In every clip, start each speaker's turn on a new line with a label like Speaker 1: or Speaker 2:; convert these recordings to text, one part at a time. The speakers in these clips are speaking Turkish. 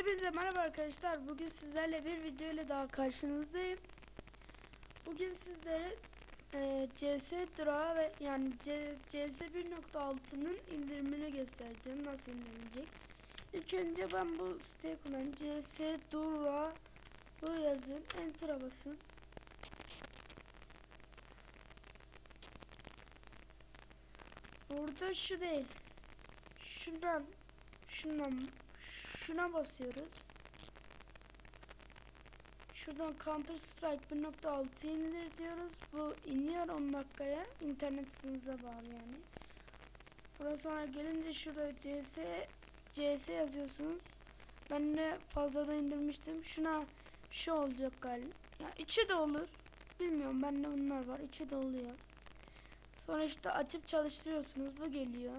Speaker 1: Hepinize merhaba arkadaşlar. Bugün sizlerle bir video ile daha karşınızdayım. Bugün sizlere e, CS Dura ve yani C, CS 1.6'nın indirimini göstereceğim. Nasıl indirilecek? İlk önce ben bu siteyi kullanayım. CS Dura bu yazın. Enter'a basın. Burada şu değil. Şuradan şundan şuna basıyoruz. Şuradan Counter Strike 1.6 indir diyoruz. Bu iniyor 10 dakikaya. İnternet hızınıza bağlı yani. Ondan sonra gelince şurada CS CS yazıyorsunuz. Ben de fazladan indirmiştim. Şuna şu olacak galiba. Ya içi de olur. Bilmiyorum bende bunlar var. İçi de oluyor. Sonra işte açıp çalıştırıyorsunuz. Bu geliyor.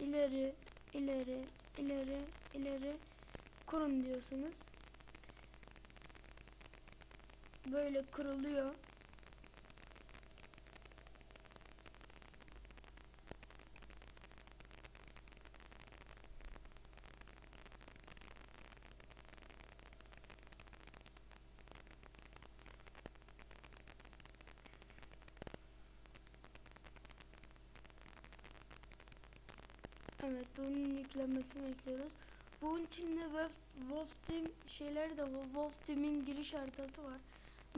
Speaker 1: İleri, ileri, ileri, ileri kurun diyorsunuz. Böyle kuruluyor. Evet bunun yüklenmesini bekliyoruz. Bunun içinde Wolf, Wolf Team şeyleri de. Wolf Team'in giriş haritası var.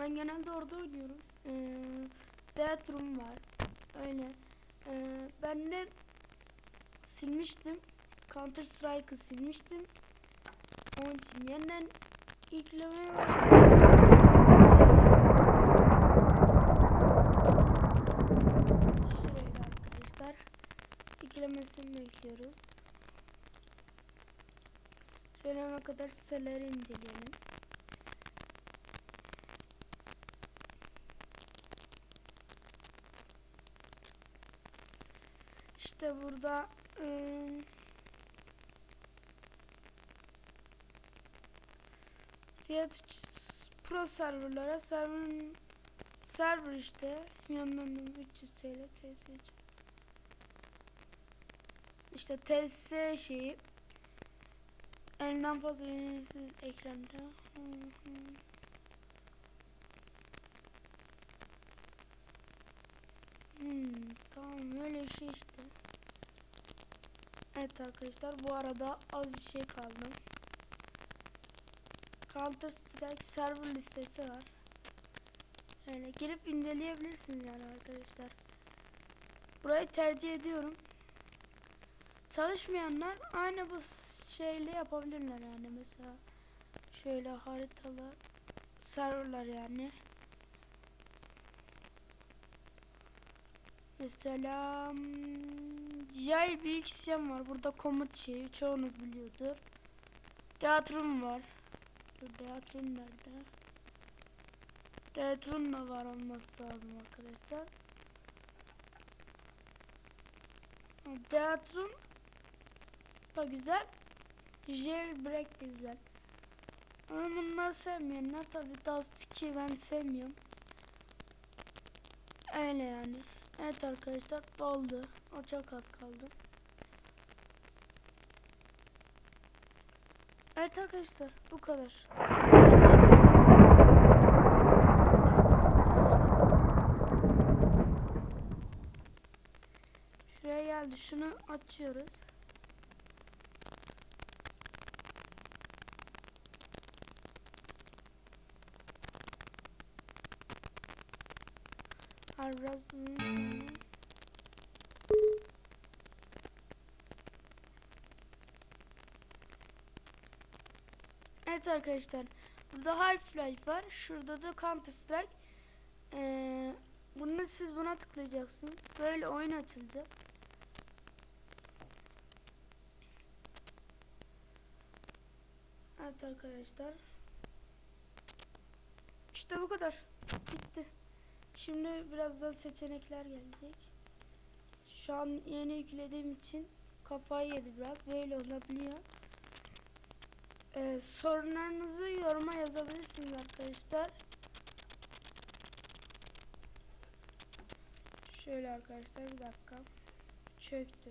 Speaker 1: Ben genelde orada oynuyorum. Ee, Death Room var. Öyle. Ee, ben de silmiştim. Counter Strike'ı silmiştim. Onun için yeniden yüklemeye başladım. Şöyle arkadaşlar. Yüklemesini bekliyoruz. Ana kadar siteleri inceleyelim. İşte burada ıı, Fiyat Pro serverlara serverın server işte yanından 300 TL TS işte TS şeyi elinden fazla yönetilmiş ekranda Hı hı. Hmm, tamam öyle şey işte. Evet arkadaşlar bu arada az bir şey kaldı. Counter Strike server listesi var. Öyle girip inceleyebilirsiniz yani arkadaşlar. Burayı tercih ediyorum. Çalışmayanlar aynı bu şeyle yapabilirler yani mesela. Şöyle haritalı serverlar yani. Mesela hmm, Jail bir isyan var. Burada komut şeyi çoğunuz biliyordur. Teatrum var. Dur Teatrum nerede? Teatrum da var olması lazım arkadaşlar. Teatrum da güzel. Jailbreak güzel. Ama bunları sevmeyenler tabi Dust 2 ben sevmiyorum. Öyle yani. Evet arkadaşlar doldu. O çok az kaldı. Evet arkadaşlar bu kadar. Şuraya geldi. Şunu açıyoruz. Har biraz Evet arkadaşlar. Burada Half-Life var. Şurada da Counter Strike. Ee, bunu siz buna tıklayacaksınız. Böyle oyun açılacak. Evet arkadaşlar. İşte bu kadar. Bitti. Şimdi birazdan seçenekler gelecek. Şu an yeni yüklediğim için kafayı yedi biraz. Böyle olabiliyor. Ee, sorunlarınızı yoruma yazabilirsiniz arkadaşlar. Şöyle arkadaşlar bir dakika. Çöktü.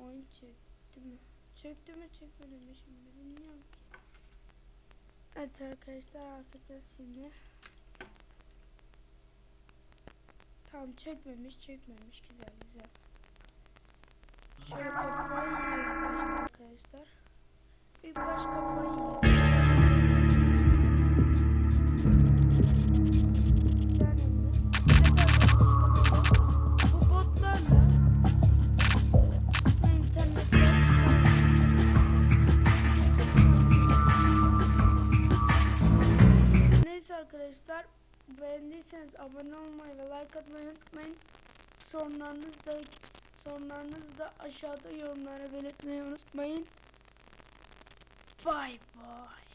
Speaker 1: Oyun çöktü mü? Çöktü mü çökmedi mi şimdi bilmiyorum ki. Evet arkadaşlar bakacağız şimdi. Tamam çökmemiş çökmemiş güzel güzel. Şöyle kafayı başta arkadaşlar. İlk baş kafayı yiyor. Abone olmayı ve like atmayı unutmayın. Sorunlarınızı da sorunlarınızı da aşağıda yorumlara belirtmeyi unutmayın. Bye bye.